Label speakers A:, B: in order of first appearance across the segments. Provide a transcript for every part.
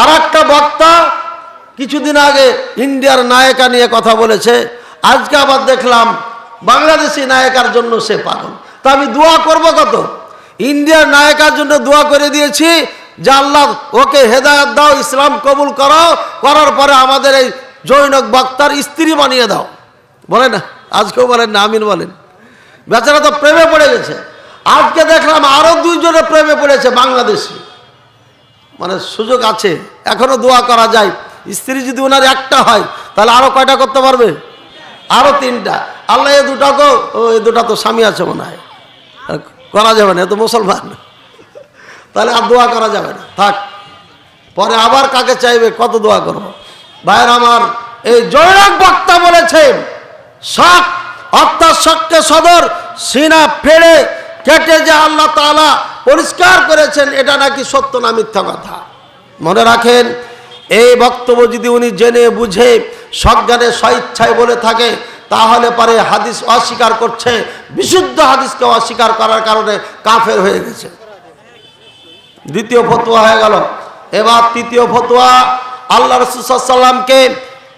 A: আর একটা বক্তা কিছুদিন আগে ইন্ডিয়ার নায়িকা নিয়ে কথা বলেছে। আজকে আবার দেখলাম বাংলাদেশি নায়িকার জন্য সে পাগল। তা আমি দোয়া করব কত? ইন্ডিয়ার নায়িকার জন্য দোয়া করে দিয়েছি যে আল্লাহ ওকে হেদায়ত দাও, ইসলাম কবুল করো করার পরে আমাদের এই জৈনক বক্তার স্ত্রী বানিয়ে দাও। বলে না? আজকেও বলেন না, আমিন বলেন। বেচারা তো প্রেমে পড়ে গেছে। আজকে দেখলাম আরও দুইজনে প্রেমে পড়েছে বাংলাদেশি। মানে সুযোগ আছে, এখনও দোয়া করা যায়। স্ত্রী যদি ওনার একটা হয়, তাহলে আরও কয়টা করতে পারবে? আরও তিনটা। আল্লাহ এ দুটা তো, ও এ দুটা তো স্বামী আছে মনে হয়। করা যাবে না, এ তো মুসলমান। তাহলে আর দোয়া করা যাবে না। থাক, পরে আবার কাকে চাইবে, কত দোয়া করব? ভাইয়ের আমার এই জয়রাগ বক্তা বলেছেন শখ, অর্থাৎ শখকে সদর, সিনা ফেড়ে কেটে যে আল্লাহ তাআলা পরিষ্কার করেছেন, এটা নাকি সত্য না মিথ্যা কথা? মনে রাখেন, এই বক্তব্য যদি উনি জেনে বুঝে সজ্ঞানে স্বইচ্ছায় বলে থাকে, তাহলে পরে হাদিস অস্বীকার করছে, বিশুদ্ধ হাদিসকে অস্বীকার করার কারণে কাফের হয়ে গেছে। দ্বিতীয় ফতোয়া হয়ে গেল। এবার তৃতীয় ফতোয়া, আল্লাহ রসুলামকে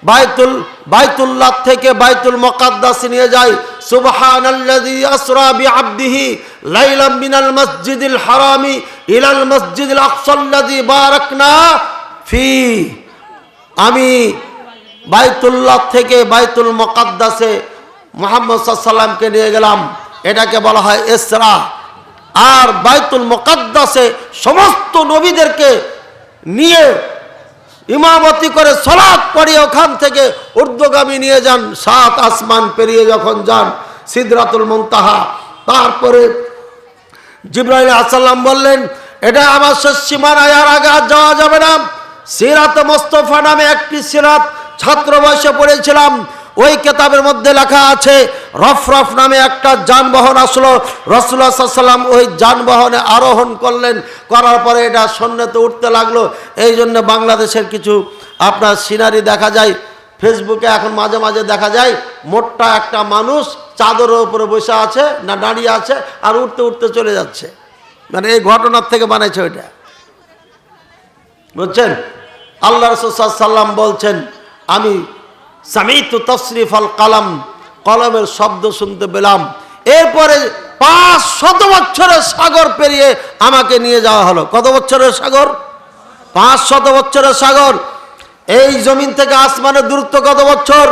A: বাইতুল, বাইতুল্লাহ থেকে বাইতুল মকাদ্দাস নিয়ে যায়। সুবহানাল্লাযী আসরা বিআবদিহি লাইলাম মিনাল মসজিদিল হারামি ইলাল মসজিদিল আকসাল্লাযী বারাকনা ফি। আমি বাইতুল্লাহ থেকে বাইতুল মকাদ্দাসে মোহাম্মদ সাল্লামকে নিয়ে গেলাম। এটাকে বলা হয় এসরা আর বাইতুল মকাদ্দাসে সমস্ত নবীদেরকে নিয়ে ইমামতি করে সলাপ পড়িয়ে ওখান থেকে ঊর্ধ্বগামী নিয়ে যান, সাত আসমান পেরিয়ে যখন যান সিদ্ধাতুল মুনতাহা। তারপরে জিব্রাহিম আসাল্লাম বললেন, এটা আমার শেষ সীমানায় আগে আর যাওয়া যাবে না। সিরাত মোস্তফা নামে একটি সিরাত ছাত্র বয়সে পড়েছিলাম। ওই কেতাবের মধ্যে লেখা আছে রফ রফ নামে একটা যানবাহন আসলো। রসুল্লাহ সাল্লাম ওই যানবাহনে আরোহণ করলেন। করার পরে এটা সন্ন্যতে উঠতে লাগল। এই জন্য বাংলাদেশের কিছু আপনার সিনারি দেখা যায়, ফেসবুকে এখন মাঝে মাঝে দেখা যায় মোটটা একটা মানুষ চাদরের উপরে বসে আছে না দাঁড়িয়ে আছে আর উঠতে উঠতে চলে যাচ্ছে। মানে এই ঘটনার থেকে বানাইছে ওইটা। বুঝছেন? আল্লাহ রসুল্লাম বলছেন, আমি সামিতু তসরিফ আল কালাম, কলমের শব্দ শুনতে পেলাম। এরপরে পাঁচ শত বছরের সাগর পেরিয়ে আমাকে নিয়ে যাওয়া হলো। কত বছরের সাগর? পাঁচ শত বছরের সাগর। এই জমিন থেকে আসমানের দূরত্ব কত বছর?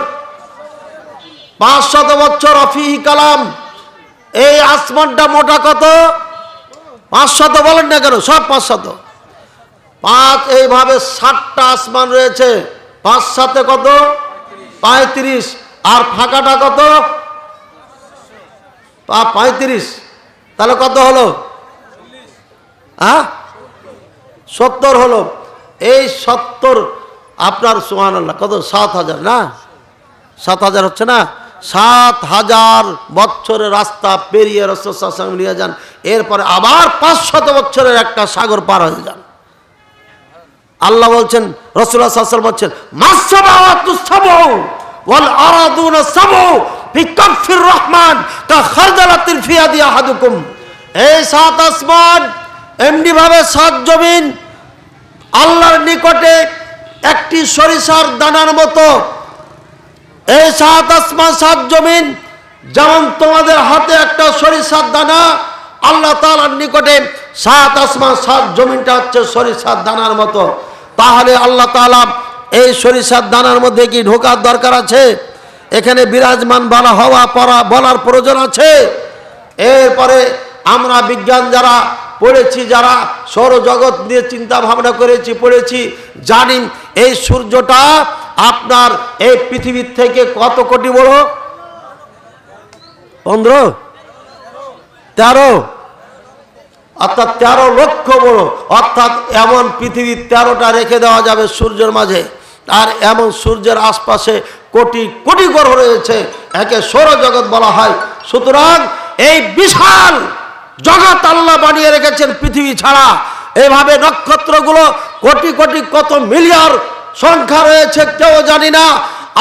A: পাঁচ শত বছর অফিহি কালাম। এই আসমানটা মোটা কত? পাঁচ শত বলেন না কেন, সব পাঁচ শত। পাঁচ, এইভাবে ষাটটা আসমান রয়েছে। পাঁচ সাথে কত? পঁয়ত্রিশ। আর ফাঁকাটা কত? পঁয়ত্রিশ। তাহলে কত হলো? হ্যাঁ সত্তর হলো। এই সত্তর আপনার সোহান কত? সাত হাজার, না? সাত হাজার হচ্ছে না? সাত হাজার বছরের রাস্তা পেরিয়ে রসম নিয়ে যান। এরপরে আবার পাঁচশত বছরের একটা সাগর পার হয়ে যান। আল্লাহ বলছেন রসুল্লাহ সাল্লাম বলছেন রহমান কা খারদালাতিন ফি আদি আহাদুকুম। এই সাত জমিন, আল্লাহর নিকটে একটি সরিষার দানার মতো। এই সাত আসমান, সাত জমিন, যেমন তোমাদের হাতে একটা সরিষার দানা, আল্লাহ তাআলার নিকটে সাত আসমান, সাত জমিনটা হচ্ছে সরিষার দানার মতো। তাহলে আল্লাহ তাআলা এই সরিষার দানার মধ্যে কি ঢোকার দরকার আছে? এখানে বিরাজমান বলা হওয়া পড়া, বলার প্রয়োজন আছে। এরপরে আমরা বিজ্ঞান যারা পড়েছি, যারা সৌরজগৎ নিয়ে চিন্তা ভাবনা করেছি, পড়েছি, জানি এই সূর্যটা আপনার এই পৃথিবীর থেকে কত কোটি বড়? পনেরো? তেরো? অর্থাৎ তেরো লক্ষ বড়, অর্থাৎ এমন পৃথিবীর তেরোটা রেখে দেওয়া যাবে সূর্যের মাঝে। আর এমন সূর্যের আশপাশে কোটি কোটি গ্রহ রয়েছে, একে সৌরজগৎ বলা হয়। সুতরাং এই বিশাল জগৎ আল্লাহ বানিয়ে রেখেছেন পৃথিবী ছাড়া। এইভাবে নক্ষত্রগুলো কোটি কোটি কত মিলিয়ন সংখ্যা রয়েছে, কেউ জানি না।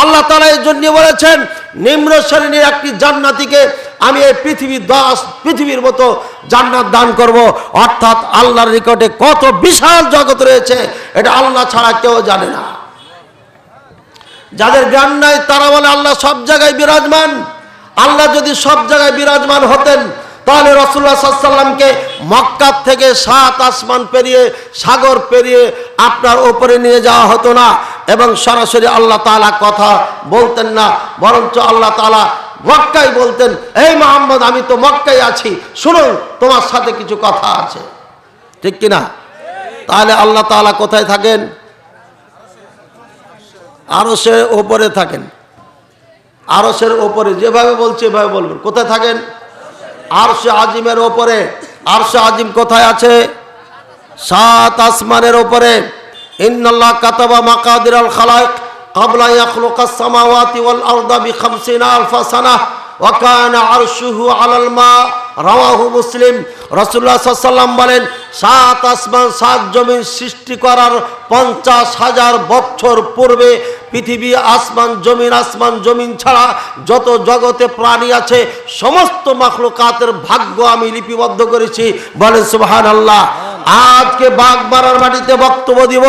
A: আল্লাহ তালা এই জন্য বলেছেন, নিম্ন শ্রেণির একটি জান্নাতিকে আমি এই পৃথিবীর দশ পৃথিবীর মতো জান্নাত দান করব। অর্থাৎ আল্লাহর নিকটে কত বিশাল জগৎ রয়েছে, এটা আল্লাহ ছাড়া কেউ জানে না। যাদের জ্ঞান নাই, তারা বলে আল্লাহ সব জায়গায় বিরাজমান। আল্লাহ যদি সব জায়গায় বিরাজমান হতেন, তাহলে রসুল্লাহ সাল্লামকে মক্কার থেকে সাত আসমান পেরিয়ে, সাগর পেরিয়ে আপনার ওপরে নিয়ে যাওয়া হতো না। এবং সরাসরি আল্লাহ তাআলা কথা বলতেন না, বরঞ্চ আল্লাহ তাআলা মক্কাই বলতেন, এই মোহাম্মদ, আমি তো মক্কাই আছি। শুনুন তোমার সাথে কিছু কথা আছে। ঠিক কিনা? তাহলে আল্লাহ তাআলা কোথায় থাকেন? আরসের ওপরে থাকেন। আরসের ওপরে, যেভাবে বলছে এভাবে বলবেন। কোথায় থাকেন? আরশে আজিমের ওপরে। আরশে আজিম কোথায় আছে? সাত আসমানের ওপরে। ইন্নাল্লাহ কাতাবা মাকাদির আল কাবলা ইয়াখলুকাস সামাওয়াতি ওয়াল আরদা বি 50 আলফা সানাহ ওয়া কানা আরশুহু আলাল মা রাওয়াহু মুসলিম রাসূলুল্লাহ সাল্লাল্লাহু বলেন, সাত আসমান সাত জমিন সৃষ্টি করার পঞ্চাশ হাজার বছর পূর্বে পৃথিবী আসমান জমিন আসমান জমিন ছাড়া যত জগতে প্রাণী আছে, সমস্ত মাখলুকাতের ভাগ্য আমি লিপিবদ্ধ করেছি। বলেন সুবহানাল্লাহ। আজকে মারার মাটিতে বক্তব্য দিব,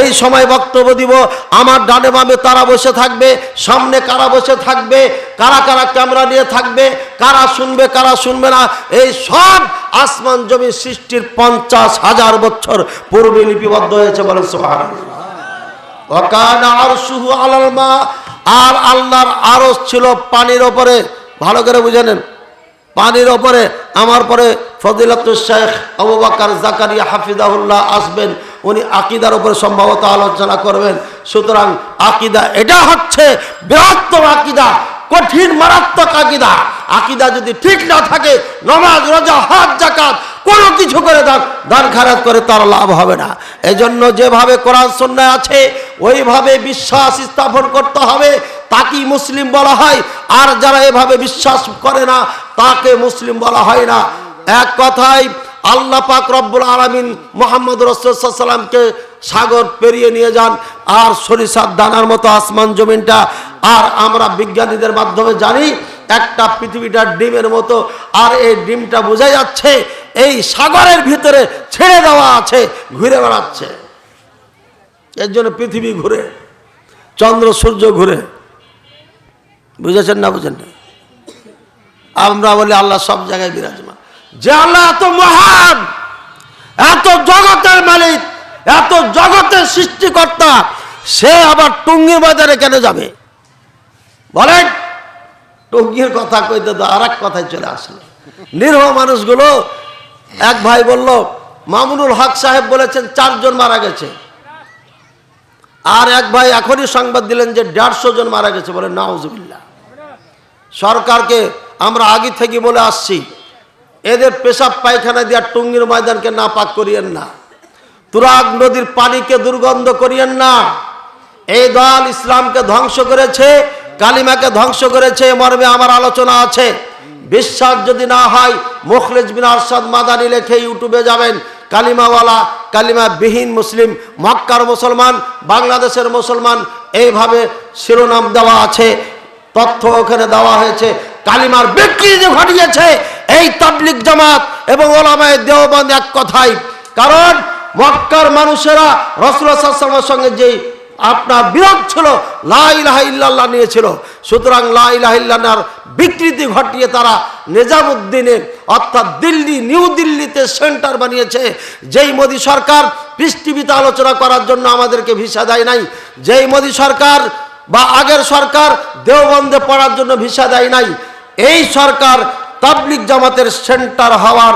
A: এই সময় বক্তব্য দিব, আমার ডানে বামে তারা বসে থাকবে, সামনে কারা বসে থাকবে, কারা কারা ক্যামেরা নিয়ে থাকবে, কারা শুনবে কারা শুনবে না, এই সব আসমান জমি সৃষ্টির পঞ্চাশ হাজার বছর পূর্বে লিপিবদ্ধ হয়েছে সোহান ওকান আরশুহু আলাল মা, আর আল্লাহর আরশ ছিল পানির ওপরে। ভালো করে বুঝে নেন। পানির ওপরে, আমার পরে ফদিলাতুল শেখ আবু জাকারিয়া হাফিজাহুল্লাহ আসবেন, উনি আকিদার উপরে সম্ভবত আলোচনা করবেন। সুতরাং আকিদা, এটা হচ্ছে বৃহত্তম আকিদা, কঠিন, মারাত্মক আকিদা। আকিদা যদি ঠিক না থাকে, নমাজ, রোজা হাত জাকাত কোনো কিছু করে দান দান খারাপ করে তার লাভ হবে না। এজন্য যেভাবে কোরআন সন্ন্যায় আছে ওইভাবে বিশ্বাস স্থাপন করতে হবে, তাকেই মুসলিম বলা হয়। আর যারা এভাবে বিশ্বাস করে না, তাকে মুসলিম বলা হয় না। এক কথায়, আল্লাহ পাক রব্বুল আলমিন মোহাম্মদ রসুলামকে সাগর পেরিয়ে নিয়ে যান, আর সরিষার দানার মতো আসমান জমিনটা। আর আমরা বিজ্ঞানীদের মাধ্যমে জানি, একটা পৃথিবীটা ডিমের মতো, আর এই ডিমটা বোঝা যাচ্ছে, এই সাগরের ভিতরে ছেড়ে দেওয়া আছে, ঘুরে বেড়াচ্ছে। এর জন্য পৃথিবী ঘুরে, চন্দ্র, সূর্য ঘুরে। বুঝেছেন না বুঝেন না? আমরা বলি আল্লাহ সব জায়গায় বিরাজমান। যে আল্লাহ এত মহান, এত জগতের মালিক, এত জগতের সৃষ্টিকর্তা, সে আবার টুঙ্গি বাজারে কেন যাবে? বলেন, টুঙ্গির কথা কইতে তো আর এক কথায় চলে আসলো। নিরহ মানুষগুলো এক ভাই বলল, মামুনুল হক সাহেব বলেছেন, চারজন মারা গেছে। আর এক ভাই এখনই সংবাদ দিলেন যে দেড়শো জন মারা গেছে বলে, নাউজুবিল্লাহ। সরকারকে আমরা আগে থেকে বলে আসছি, এদের পেশাব পায়খানা দিয়া টুঙ্গির ময়দানকে না পাক করিয়েন না। তুরাগ নদীর পানিকে দুর্গন্ধ করিয়েন না। এই দল ইসলামকে ধ্বংস করেছে, কালিমাকে ধ্বংস করেছে মর্মে আমার আলোচনা আছে। বিশ্বাস যদি না হয় মুখলেজ বিন আরশাদ মাদানি লেখে ইউটিউবে যাবেন কালিমাওয়ালা কালিমা বিহীন মুসলিম, মক্কার মুসলমান, বাংলাদেশের মুসলমান, এইভাবে শিরোনাম দেওয়া আছে, তথ্য ওখানে দেওয়া হয়েছে, কালিমার বিক্রি যে ঘটিয়েছে, এই তাবলিক জামাত এবং ওলামায় দেওবন্দ এক কথাই কারণ মক্কার মানুষেরা রসুল সঙ্গে যেই আপনার বিরোধ ছিল লাইলাহ ইল্লাল্লাহ নিয়েছিল। সুতরাং লাইলাহিল্লার বিকৃতি ঘটিয়ে তারা নিজামুদ্দিনে, অর্থাৎ দিল্লি, নিউ দিল্লিতে সেন্টার বানিয়েছে। যেই মোদী সরকার পৃষ্টিবিতে আলোচনা করার জন্য আমাদেরকে ভিসা দেয় নাই, যেই মোদী সরকার বা আগের সরকার দেওবন্দে পড়ার জন্য ভিসা দেয় নাই, এই সরকার তাবলিক জামাতের সেন্টার হওয়ার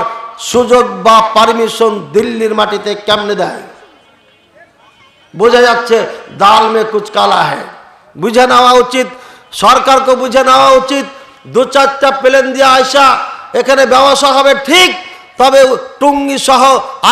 A: সুযোগ বা পারমিশন দিল্লির মাটিতে কেমনে দেয়? বোঝা যাচ্ছে দাল মে কুচ কালা হ্যাঁ বুঝে নেওয়া উচিত সরকারকে বুঝে নেওয়া উচিত দু চারটা প্লেন দিয়ে আসা এখানে ব্যবসা হবে ঠিক তবে টুঙ্গি সহ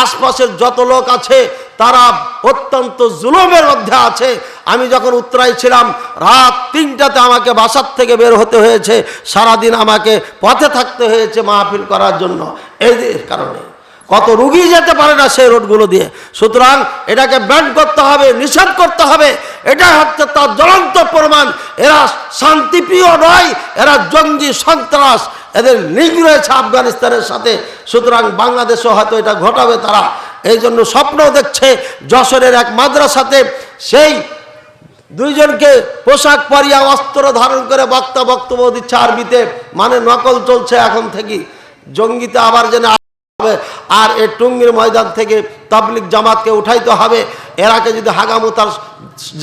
A: আশপাশের যত লোক আছে তারা অত্যন্ত জুলুমের মধ্যে আছে আমি যখন উত্তরায় ছিলাম রাত তিনটাতে আমাকে বাসার থেকে বের হতে হয়েছে। সারাদিন আমাকে পথে থাকতে হয়েছে মাহফিল করার জন্য। এই কারণে। কত রুগী যেতে পারে না সেই রোডগুলো দিয়ে। সুতরাং এটাকে ব্যান করতে হবে, নিষেধ করতে হবে। এটা হচ্ছে তার জ্বলন্ত প্রমাণ। এরা শান্তিপ্রিয় নয়, এরা জঙ্গি সন্ত্রাস। এদের লিঙ্ক রয়েছে আফগানিস্তানের সাথে। সুতরাং বাংলাদেশও হয়তো এটা ঘটাবে তারা। এই জন্য স্বপ্ন দেখছে যশোরের এক মাদ্রাসাতে। সেই দুইজনকে পোশাক পরিয়া, অস্ত্র ধারণ করে বক্তা বক্তব্য দিচ্ছে আরবিতে। মানে নকল চলছে এখন থেকে। জঙ্গিতে আবার যেন হবে আর এ টুঙ্গির ময়দান থেকে তাবলিক জামাতকে উঠাইতে হবে। এরাকে যদি হাগামুতার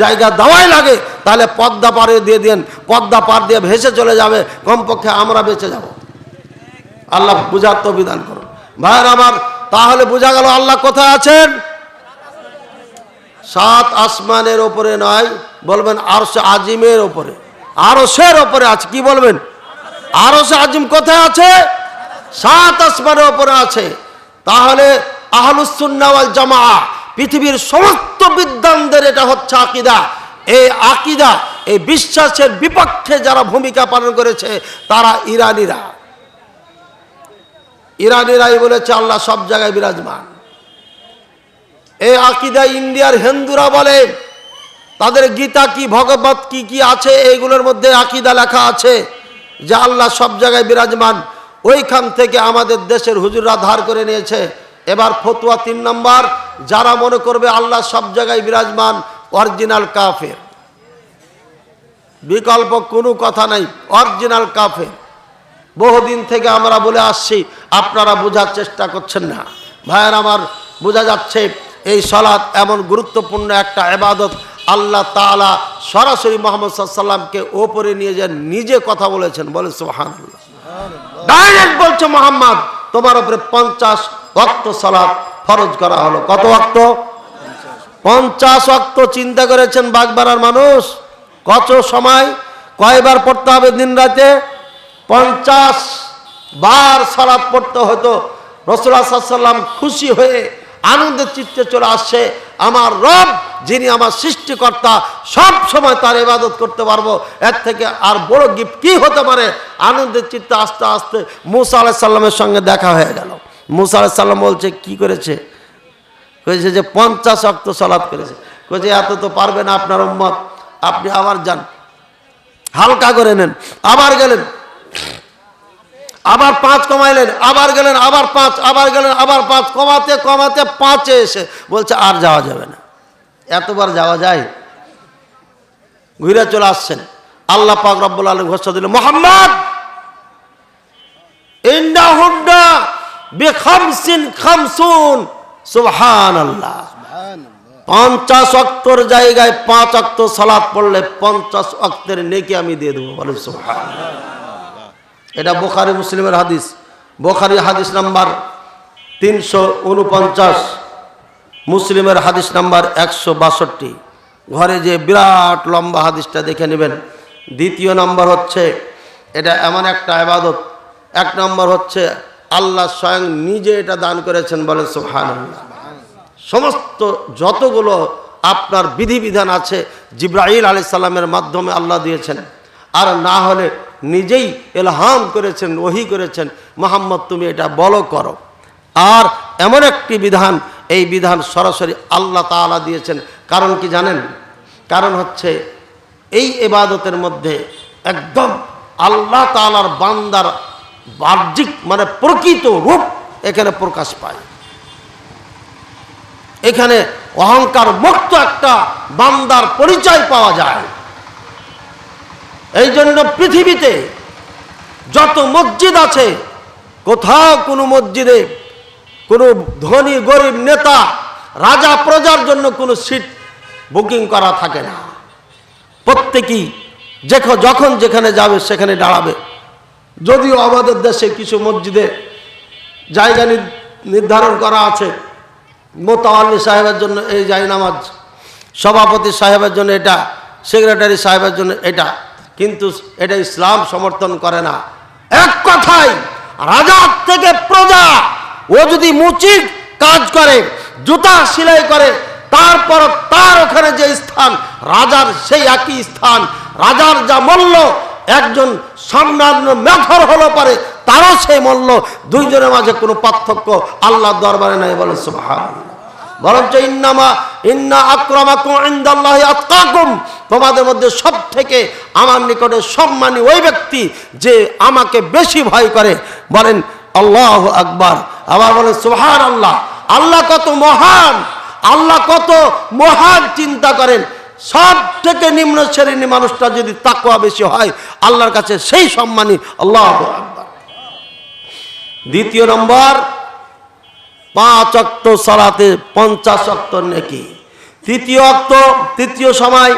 A: জায়গা দেওয়াই লাগে, তাহলে পদ্মা পারে দিয়ে দেন পদ্মা পার দিয়ে ভেসে চলে যাবে, কমপক্ষে আমরা বেঁচে যাব। আল্লাহ বুঝার তো বিধান করুন। ভাইয়ের আমার, তাহলে বোঝা গেল আল্লাহ কোথায় আছেন? সাত আসমানের ওপরে নয়, বলবেন আরশ আজিমের ওপরে। আরশের ওপরে আছে, কি বলবেন? আরশ আজিম কোথায় আছে? সাত আসমানের ওপরে আছে। তাহলে আহলুসুন্নাওয়াল জামা পৃথিবীর সমস্ত বিদ্বানদের এটা হচ্ছে আকিদা। এই আকিদা, এই বিশ্বাসের বিপক্ষে যারা ভূমিকা পালন করেছে, তারা ইরানিরা। ইরানিরাই বলেছে, আল্লাহ সব জায়গায় বিরাজমান। এই আকিদা ইন্ডিয়ার হিন্দুরা বলে, তাদের গীতা কি, ভগবত কি কি আছে? এইগুলোর মধ্যে আকিদা লেখা আছে যে, আল্লাহ সব জায়গায় বিরাজমান। ওইখান থেকে আমাদের দেশের হুজুররা ধার করে নিয়েছে। এবার ফতুয়া তিন নম্বর, যারা মনে করবে আল্লাহ সব জায়গায় বিরাজমান, অরিজিনাল কাফের। বিকল্প কোনো কথা নাই, অরিজিনাল কাফের। বহুদিন থেকে আমরা বলে আসছি, আপনারা বোঝার চেষ্টা করছেন না। ভাইয়ের আমার বোঝা যাচ্ছে, এই সলাৎ এমন গুরুত্বপূর্ণ একটা এবাদত, আল্লাহ তাআলা সরাসরি মোহাম্মদ সাল্লামকে ওপরে নিয়ে যে নিজে কথা বলেছেন, বলে সোহান আল্লাহ ডাইরেক্ট বলছে মোহাম্মদ, তোমার উপরে পঞ্চাশ ভক্ত সালাদ ফরজ করা হলো। কত ভক্ত? পঞ্চাশ অক্ত চিন্তা করেছেন বাগবাড়ার মানুষ। কত সময়? কয়বার পড়তে হবে দিন রাতে? পঞ্চাশ বার সালাদ পড়তে হতো। রসুল্লাহ সাল্লাম খুশি হয়ে আনন্দের চিত্তে চলে আসছে। আমার রব, যিনি আমার সৃষ্টিকর্তা, সব সময় তার ইবাদত করতে পারব। এর থেকে আর বড় গিফট কি হতে পারে? আনন্দের চিত্তে আস্তে আস্তে মুসা আলাহ সাল্লামের সঙ্গে দেখা হয়ে গেল। মুসা আলাহ সাল্লাম বলছে, কি করেছে? কয়েছে যে, পঞ্চাশ অক্ত সলাপ করেছে। কয়েছে এত তো পারবে না আপনার উম্মত। আপনি আবার যান। হালকা করে নেন। আবার গেলেন। আবার পাঁচ কমাইলেন, আবার গেলেন, আবার পাঁচ, আবার গেলেন, আবার পাঁচ, কমাতে কমাতে পাঁচে এসে বলছে, আর যাওয়া যাবে না। এতবার যাওয়া যায়? ঘুরে চলে আসছেন। আল্লাহ পাক রব্বুল আলম ঘোষণা দিল মোহাম্মদ ইন্ডা হুড্ডা বেখামসিন খামসুন। সুবহান আল্লাহ পঞ্চাশ অক্তর জায়গায় পাঁচ অক্ত সালাদ পড়লে পঞ্চাশ অক্তের নেকি আমি দিয়ে দেবো বলে সুবহান এটা বোখারি মুসলিমের হাদিস। বোখারি হাদিস নাম্বার তিনশো উনপঞ্চাশ, মুসলিমের হাদিস নাম্বার একশো বাষট্টি। ঘরে যে বিরাট লম্বা হাদিসটা দেখে নেবেন। দ্বিতীয় নম্বর হচ্ছে, এটা এমন একটা আবাদত এক নম্বর হচ্ছে, আল্লাহ স্বয়ং নিজে এটা দান করেছেন বলেন সুহান সমস্ত যতগুলো আপনার বিধিবিধান আছে জিব্রাহিল আলি সাল্লামের মাধ্যমে আল্লাহ দিয়েছেন। আর না হলে নিজেই এলহাম করেছেন, ওহি করেছেন। মোহাম্মদ, তুমি এটা বলো, করো। আর এমন একটি বিধান, এই বিধান সরাসরি আল্লাহ তাআলা দিয়েছেন। কারণ কি জানেন? কারণ হচ্ছে এই এবাদতের মধ্যে একদম আল্লাহ তাআলার বান্দার বাহ্যিক মানে প্রকৃত রূপ এখানে প্রকাশ পায়। এখানে অহংকার মুক্ত একটা বান্দার পরিচয় পাওয়া যায়। এই জন্য পৃথিবীতে যত মসজিদ আছে, কোথাও কোনো মসজিদে কোনো ধনী, গরিব নেতা, রাজা, প্রজার জন্য কোনো সিট বুকিং করা থাকে না। প্রত্যেকেই যেখ- যখন যেখানে যাবে সেখানে দাঁড়াবে। যদিও আমাদের দেশে কিছু মসজিদে জায়গা নির্ধারণ করা আছে মোতাল্লি সাহেবের জন্য এই জায়নামাজ সভাপতি সাহেবের জন্য এটা, সেক্রেটারি সাহেবের জন্য এটা। কিন্তু এটা ইসলাম সমর্থন করে না। এক কথাই রাজার থেকে প্রজা, ও যদি মুচির কাজ করে, জুতা সেলাই করে, তারপর তার ওখানে যে স্থান, রাজার সেই একই স্থান, রাজার যা মূল্য, একজন সামান্য মেথর হলো পারে তারও সেই মূল্য, দুইজনের মাঝে কোনো পার্থক্য আল্লাহ দরবারে নাই বলে সুবহান বরঞ্চ ইন্নামা, ইন্না আক্রমাকুম তোমাদের মধ্যে সব থেকে আমার নিকটে সম্মানী ওই ব্যক্তি যে আমাকে বেশি ভয় করে। বলেন, আল্লাহ আকবার। আবার বলেন সুবহান আল্লাহ আল্লাহ কত মহান। আল্লাহ কত মহান চিন্তা করেন। সব থেকে নিম্ন শ্রেণির মানুষটা যদি তাকুয়া বেশি হয়, আল্লাহর কাছে সেই সম্মানী, আল্লাহ দ্বিতীয় নম্বর পাঁচ অক্ত সালাতে পঞ্চাশ অক্ত নেকি। তৃতীয় অক্ত, তৃতীয় সময়,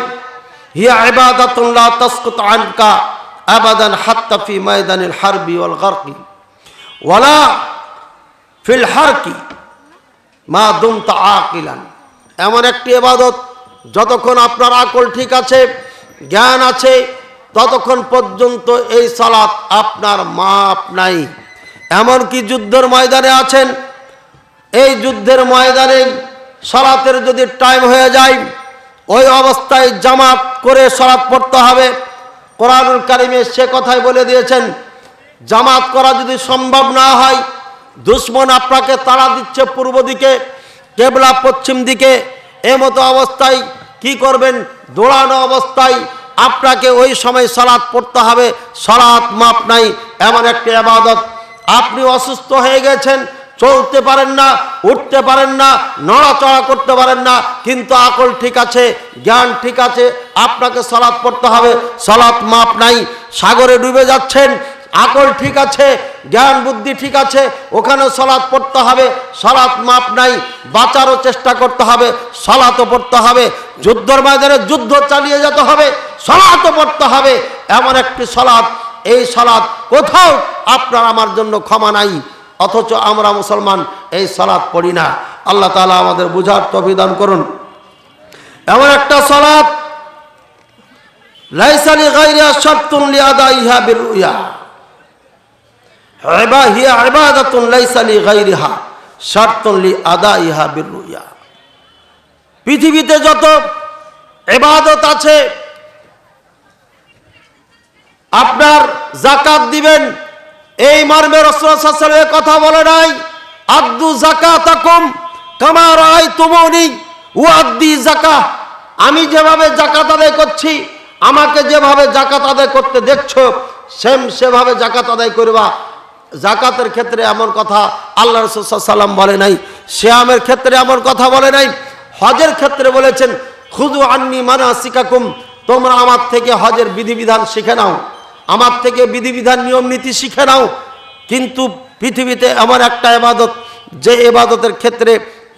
A: হিয়া ইবাদাতুল্লাহ তাসকুত আনকা আবাদান হাত্তা ফি ময়দানিল ওয়াল মা দুমতা এমন একটি এবাদত যতক্ষণ আপনার আকল ঠিক আছে, জ্ঞান আছে, ততক্ষণ পর্যন্ত এই সালাত আপনার মাপ নাই। এমনকি যুদ্ধের ময়দানে আছেন এই যুদ্ধের ময়দানে সলাতের যদি টাইম হয়ে যায়, ওই অবস্থায় জামাত করে সলাৎ পড়তে হবে। কোরআনুল কারিমে সে কথাই বলে দিয়েছেন, জামাত করা যদি সম্ভব না হয়, দুশ্মন আপনাকে তাড়া দিচ্ছে পূর্ব দিকে, কেবলা পশ্চিম দিকে এ মতো অবস্থায় কি করবেন? দৌড়ানো অবস্থায় আপনাকে ওই সময় সলাৎ পড়তে হবে। সলাৎ মাপ নাই, এমন একটি আবাদত। আপনি অসুস্থ হয়ে গেছেন চলতে পারেন না, উঠতে পারেন না, নড়াচড়া করতে পারেন না, কিন্তু আকল ঠিক আছে, জ্ঞান ঠিক আছে, আপনাকে সলাৎ পড়তে হবে সলাৎ মাপ নাই, সাগরে ডুবে যাচ্ছেন, আকল ঠিক আছে, জ্ঞান বুদ্ধি ঠিক আছে, ওখানে সলাৎ পড়তে হবে সলাৎ মাপ নাই, বাঁচারও চেষ্টা করতে হবে, সলাতও পড়তে হবে, যুদ্ধর ময়দানে যুদ্ধ চালিয়ে যেতে হবে, সলাতও পড়তে হবে, এমন একটি সলাৎ এই সলাৎ কোথাও আপনার আমার জন্য ক্ষমা নাই। অথচ আমরা মুসলমান এই সলাৎ পড়ি না। আল্লাহ তালা আমাদের বুঝার তভিদান করুন। এমন একটা সলাৎ পৃথিবীতে যত ইবাদত আছে, আপনার জাকাত দিবেন এই মর্মে রসুলের কথা বলে নাই। আব্দু জাকাতাকুম কামার আই তুমনি ও আব্দি জাকা আমি যেভাবে জাকাত আদায় করছি, আমাকে যেভাবে জাকাত আদায় করতে দেখছ, সেম সেভাবে জাকাত আদায় করবা। জাকাতের ক্ষেত্রে এমন কথা আল্লাহ রসুল্লাম বলে নাই। শ্যামের ক্ষেত্রে এমন কথা বলে নাই। হজের ক্ষেত্রে বলেছেন খুদু আন্নি মানা শিকাকুম তোমরা আমার থেকে হজের বিধিবিধান শিখে নাও। আমার থেকে বিধিবিধান, নিয়ম, নীতি শিখে নাও। কিন্তু পৃথিবীতে এমন একটা এবাদত যে এবাদতের ক্ষেত্রে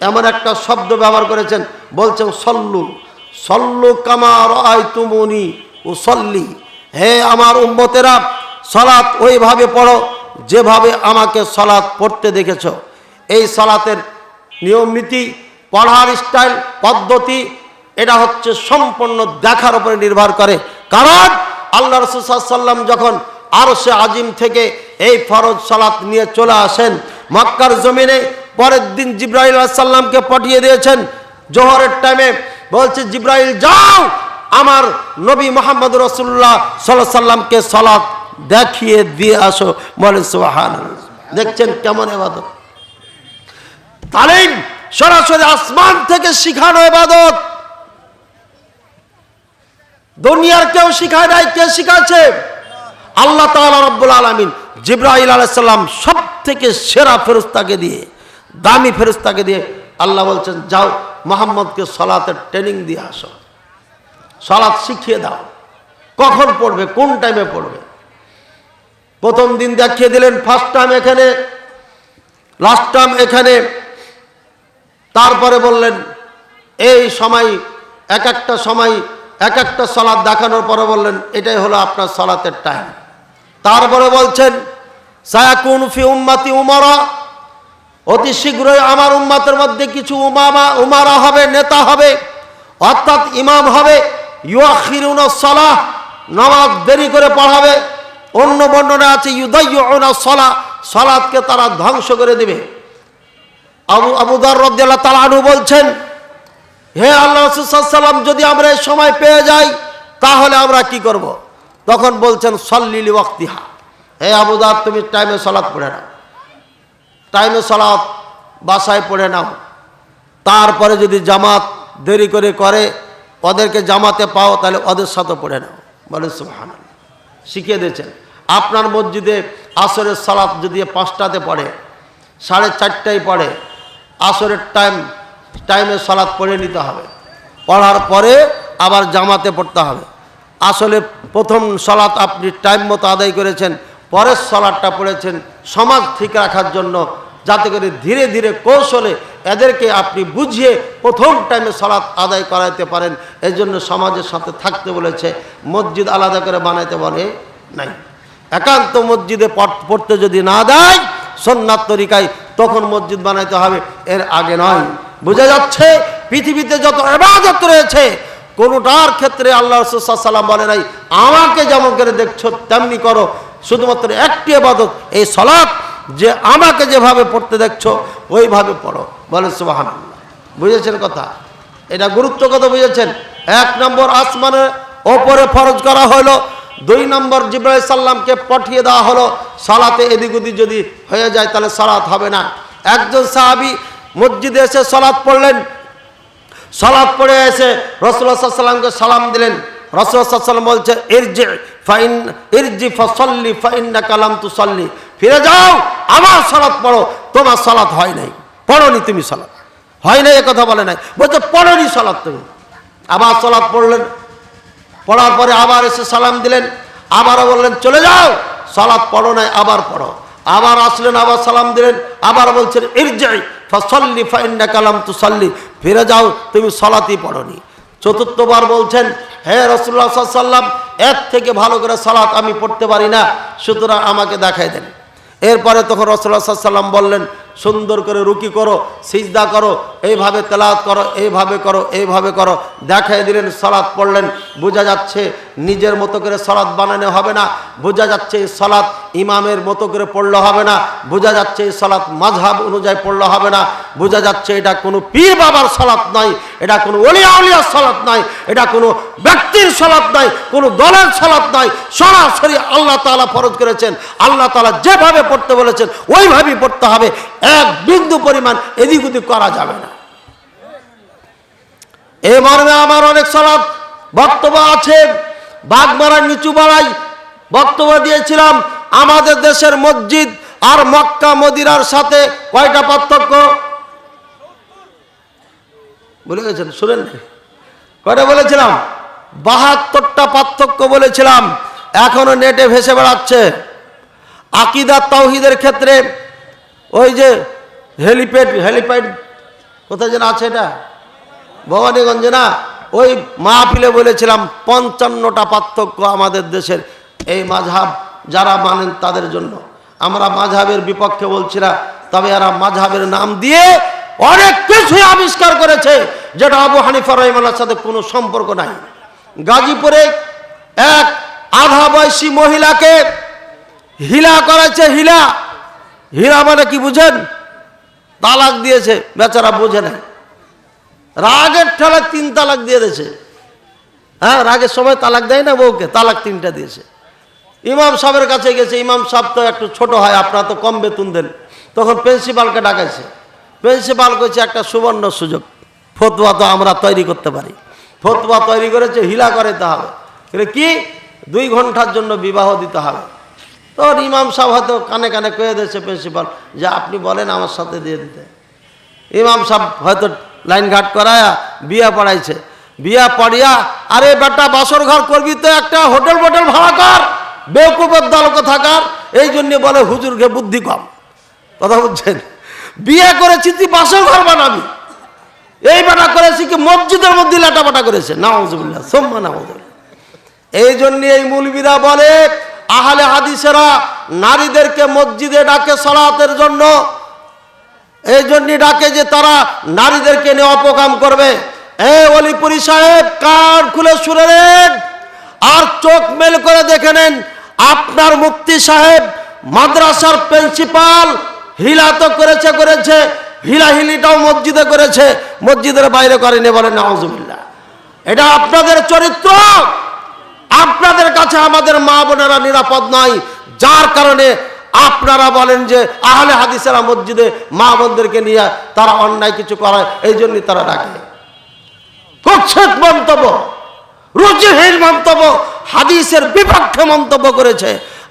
A: এমন একটা শব্দ ব্যবহার করেছেন, বলছেন, সল্লু সল্লু কামার আই তুমনি ও সল্লি হে আমার উম্মতেরা সলাৎ ওইভাবে পড়ো, যেভাবে আমাকে সলাৎ পড়তে দেখেছ। এই সলাতের নিয়ম, নীতি, পড়ার স্টাইল, পদ্ধতি, এটা হচ্ছে সম্পূর্ণ দেখার উপরে নির্ভর করে। কারণ আল্লাহ রসুল্লাম যখন আরও সে আজিম থেকে এই ফরজ সালাত নিয়ে চলে আসেন, মক্কার জমিনে পরের দিন জিব্রাহিল সাল্লামকে পাঠিয়ে দিয়েছেন। জোহরের টাইমে বলছে জিব্রাহিল যাও! আমার নবী মোহাম্মদ রসুল্লাহ সাল্লাহ সাল্লামকে সলাৎ দেখিয়ে দিয়ে আসো। বলে সোহান দেখছেন কেমন এবাদত তালিম সরাসরি আসমান থেকে শিখানো এবাদত দুনিয়ার কেউ শিখায় নাই, কে শিখাচ্ছে আল্লাহ তাআলা রব্বুল আলমিন জিব্রাহিল আলাইসাল্লাম সব থেকে সেরা ফেরস্তাকে দিয়ে, দামি ফেরস্তাকে দিয়ে আল্লাহ বলছেন, যাও মোহাম্মদকে সলাতের ট্রেনিং দিয়ে আসো। সলাৎ শিখিয়ে দাও। কখন পড়বে? কোন টাইমে পড়বে? প্রথম দিন দেখিয়ে দিলেন ফার্স্ট টাইম এখানে লাস্ট টাইম এখানে। তারপরে বললেন, এই সময়, এক একটা সময় এক একটা সলাদ দেখানোর পরে বললেন, এটাই হলো আপনার সলাতের টাইম তারপরে বলছেন, সায়াকুন ফি উম্মাতি উমারা, অতি শীঘ্রই আমার উম্মাতের মধ্যে কিছু উমামা, উমারা হবে, নেতা হবে, অর্থাৎ ইমাম হবে, ইউআখিরুন সলাহ, নামাজ দেরি করে পড়াবে, অন্য বর্ণনা আছে, ইউদাইয়ুনা সলা সলাদকে তারা ধ্বংস করে দেবে। আবু আবুদার রদ্দাল্লাহ তালানু বলছেন হে আল্লাহ রসুলাম যদি আমরা এই সময় পেয়ে যাই, তাহলে আমরা কি করব। তখন বলছেন সল্লিলি ওয়াক্তিহা হে আবুদার তুমি টাইমে সলাৎ পড়ে নাও। টাইমে সলাৎ বাসায় পড়ে নাও। তারপরে যদি জামাত দেরি করে করে, ওদেরকে জামাতে পাও, তাহলে ওদের সাথে পড়ে নাও। বলে সুহান শিখিয়ে দিয়েছেন। আপনার মসজিদে আসরের সালাত যদি পাঁচটাতে পড়ে, সাড়ে চারটায় পড়ে, আসরের টাইম টাইমে সালাত পড়ে নিতে হবে। পড়ার পরে আবার জামাতে পড়তে হবে। আসলে প্রথম সলাৎ আপনি টাইম মতো আদায় করেছেন, পরের সলাৎটা পড়েছেন সমাজ ঠিক রাখার জন্য, যাতে করে ধীরে ধীরে কৌশলে এদেরকে আপনি বুঝিয়ে প্রথম টাইমে সলাৎ আদায় করাইতে পারেন। এই জন্য সমাজের সাথে থাকতে বলেছে, মসজিদ আলাদা করে বানাইতে বলে নাই। একান্ত মসজিদে পড়- পড়তে যদি না দেয় সন্ন্যাত তরিকায় তখন মসজিদ বানাইতে হবে, এর আগে নয়। বোঝা যাচ্ছে, পৃথিবীতে যত এবাদত রয়েছে, কোনোটার ক্ষেত্রে আল্লাহ রসুল্লাম বলে নাই, আমাকে যেমন করে দেখছ, তেমনি করো। শুধুমাত্র একটি এবাদত এই সলাপ যে আমাকে যেভাবে পড়তে দেখছ, ওইভাবে পড়ো। বলে সুবাহান বুঝেছেন কথা? এটা গুরুত্ব কথা বুঝেছেন? এক নম্বর আসমানের ওপরে ফরজ করা হলো, দুই নম্বর জিব্রাহ সাল্লামকে পাঠিয়ে দেওয়া হলো, সালাতে এদিক ওদিক যদি হয়ে যায়, তাহলে সালাত হবে না। একজন সাহাবি মসজিদে এসে সালাত পড়লেন। সালাদ পড়ে এসে রসুল্লাহ সাল্লামকে সালাম দিলেন। রসুল্লাহ সাল্লাম বলছে, ইরজি ফাইন, ইরজি ফসল্লি ফাইন্না কালাম তু ফিরে যাও আমার সালাত পড়ো। তোমার সালাত হয় নাই। পড়নি তুমি সালাত। হয় নাই কথা বলে নাই। বলছে, পড়নি সালাত তুমি। আবার সালাত পড়লেন। পড়ার পরে আবার এসে সালাম দিলেন। আবারও বললেন, চলে যাও, সালাত পড়ো নাই, আবার পড়ো। আবার আসলেন, আবার সালাম দিলেন, আবার বলছেন, ইরজাই, ফসল্লি ফাইন্না কালাম তু সল্লি ফিরে যাও, তুমি সলাতেই পড়নি। চতুর্থবার বলছেন, হে রসুল্লাহ সাল্লাম এর থেকে ভালো করে সালাত আমি পড়তে পারি না, সুতরাং আমাকে দেখাই দেন। এরপরে তখন রসুল্লাহ সাল্লাম বললেন সুন্দর করে রুকি করো, সিজদা করো, এইভাবে তেলাত করো, এইভাবে করো এইভাবে করো। দেখাই দিলেন সলাৎ পড়লেন, বোঝা যাচ্ছে নিজের মতো করে সলাৎ বানানো হবে না, বোঝা যাচ্ছে এই সলাৎ ইমামের মতো করে পড়লে হবে না, বোঝা যাচ্ছে এই সলাৎ মাঝহাব অনুযায়ী পড়লে হবে না, বোঝা যাচ্ছে এটা কোনো পীর বাবার সলাৎ নয় এটা কোনো অলিয়া উলিয়ার সলাৎ নয় এটা কোনো ব্যক্তির সলাৎ নয় কোনো দলের সলাৎ নয় সরাসরি আল্লাহ তালা ফরজ করেছেন, আল্লাহ তাআলা যেভাবে পড়তে বলেছেন, ওইভাবেই পড়তে হবে। এক বিন্দু পরিমাণ এদিক ওদিক করা যাবে না। এ মর্মে আমার অনেক সলাপ বক্তব্য আছে। বাগমারার নিচু বাড়াই বক্তব্য দিয়েছিলাম, আমাদের দেশের মসজিদ আর মক্কা মদিরার সাথে কয়টা পার্থক্য? বলে গেছেন, শুনেন কয়টা বলেছিলাম? বাহাত্তরটা পার্থক্য বলেছিলাম, এখনও নেটে ভেসে বেড়াচ্ছে। আকিদা তাওহিদের ক্ষেত্রে ওই যে হেলিপ্যাড হেলিপ্যাড, কোথায় যেন আছে এটা? ভবানীগঞ্জে না? ওই মাহফিলে বলেছিলাম, পঞ্চান্নটা পার্থক্য আমাদের দেশের এই মাঝহাব যারা মানেন তাদের জন্য। আমরা মাঝহাবের বিপক্ষে বলছি না, তবে এরা মাঝহাবের নাম দিয়ে অনেক কিছুই আবিষ্কার করেছে, যেটা আবু হানিফা রহিমাল্লার সাথে কোনো সম্পর্ক নাই। গাজীপুরে এক আধা বয়সী মহিলাকে হিলা করেছে, হিলা। হিলা মানে কি বুঝেন? তালাক দিয়েছে, বেচারা বোঝে না। রাগের ঠেলাক তিন তালাক দিয়ে দিয়েছে। হ্যাঁ রাগের সময় তালাক দেয় না বউকে, তালাক তিনটা দিয়েছে। ইমাম সাহেবের কাছে গেছে, ইমাম সাহেব তো একটু ছোট হয়, আপনারা তো কম বেতন দেন। তখন প্রিন্সিপালকে ডাকাইছে। প্রিন্সিপাল কইছে, একটা সুবর্ণ সুযোগ, ফতুয়া তো আমরা তৈরি করতে পারি। ফতুয়া তৈরি করেছে, হিলা করাইতে হবে। কি? দুই ঘণ্টার জন্য বিবাহ দিতে হবে। তখন ইমাম সাহেব হয়তো কানে কানে কয়ে দিয়েছে প্রিন্সিপাল, যে আপনি বলেন আমার সাথে দিয়ে দিতে। ইমাম সাহেব হয়তো লাইন ঘাট করায়া বিয়া পড়াইছে। বিয়া পড়িয়া, আরে বেটা, বাসর ঘর করবি তো একটা হোটেল মোটেল ভাড়া কর বেউকুপের দল থাকার এই জন্য বলে, হুজুরকে বুদ্ধি কম। কথা বুঝছেন বিয়ে করেছি তুই বাসর ঘর বানাবি। এই বেটা করেছি কি, মসজিদের মধ্যে লাটাপাটা করেছে। নাওজুবিল্লাহ সোম্মা নাওজুবিল্লাহ এই জন্য এই মুলবিরা বলে আহলে হাদিসেরা নারীদেরকে মসজিদে ডাকে সলাতের জন্য। এই জন্য ডাকে যে তারা নারীদেরকে নিয়ে অপকাম করবে। এ অলিপুরি সাহেব, কান খুলে শুনে নেন আর চোখ মেল করে দেখে নেন, আপনার মুক্তি সাহেব মাদ্রাসার প্রিন্সিপাল হিলা তো করেছে করেছে, হিলাহিলিটাও মসজিদে করেছে, মসজিদের বাইরে করেনি বলে নাউজুবিল্লাহ এটা আপনাদের চরিত্র। আপনাদের কাছে আমাদের মা বোনেরা নিরাপদ নাই যার কারণে আপনারা বলেন যে আহলে হাদিসেরা মসজিদে মা বোনদেরকে নিয়ে তারা অন্যায় কিছু করায়, এই জন্যই তারা ডাকে। কুচ্ছেদ মন্তব্য, রুচিহীন মন্তব্য, হাদিসের বিপক্ষে মন্তব্য করেছে।